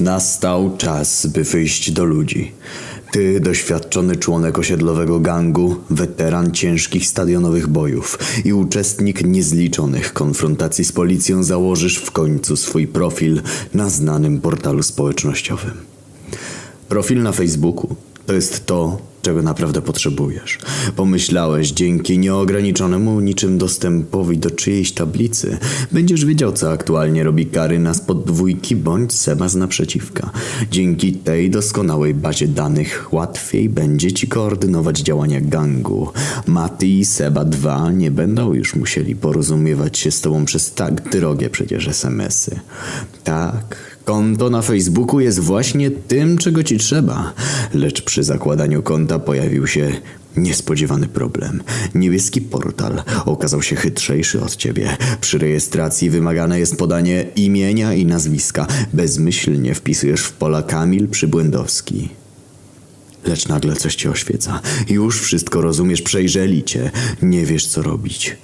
Nastał czas, by wyjść do ludzi. Ty, doświadczony członek osiedlowego gangu, weteran ciężkich stadionowych bojów i uczestnik niezliczonych konfrontacji z policją, założysz w końcu swój profil na znanym portalu społecznościowym. Profil na Facebooku to jest to, czego naprawdę potrzebujesz. Pomyślałeś, dzięki nieograniczonemu niczym dostępowi do czyjejś tablicy, będziesz wiedział, co aktualnie robi Karyna z podwójki bądź Seba z naprzeciwka. Dzięki tej doskonałej bazie danych łatwiej będzie ci koordynować działania gangu. Mati i Seba 2 nie będą już musieli porozumiewać się z tobą przez tak drogie przecież SMS-y. Tak, Konto na Facebooku jest właśnie tym, czego ci trzeba. Lecz przy zakładaniu konta pojawił się niespodziewany problem. Niebieski portal okazał się chytrzejszy od ciebie. Przy rejestracji wymagane jest podanie imienia i nazwiska. Bezmyślnie wpisujesz w pola Kamil Przybłędowski. Lecz nagle coś cię oświeca. Już wszystko rozumiesz, przejrzeli cię. Nie wiesz, co robić.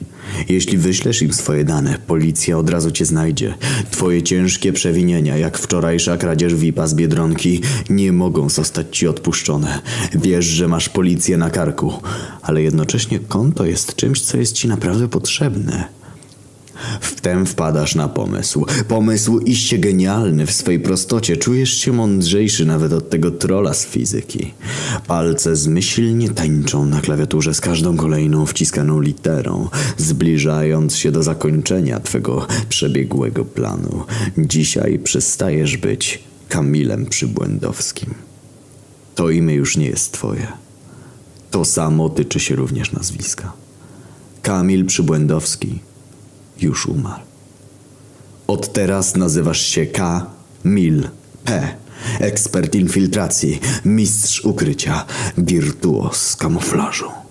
Jeśli wyślesz im swoje dane, policja od razu cię znajdzie. Twoje ciężkie przewinienia, jak wczorajsza kradzież VIP-a z Biedronki, nie mogą zostać ci odpuszczone. Wiesz, że masz policję na karku, ale jednocześnie konto jest czymś, co jest ci naprawdę potrzebne. Wtem wpadasz na pomysł. Pomysł iście genialny w swej prostocie. Czujesz się mądrzejszy nawet od tego trola z fizyki. Palce zmyślnie tańczą na klawiaturze z każdą kolejną wciskaną literą, zbliżając się do zakończenia twego przebiegłego planu. Dzisiaj przestajesz być Kamilem Przybłędowskim. To imię już nie jest twoje. To samo tyczy się również nazwiska. Kamil Przybłędowski już umarł. Od teraz nazywasz się K. Mil P. Ekspert infiltracji, mistrz ukrycia, wirtuos kamuflażu.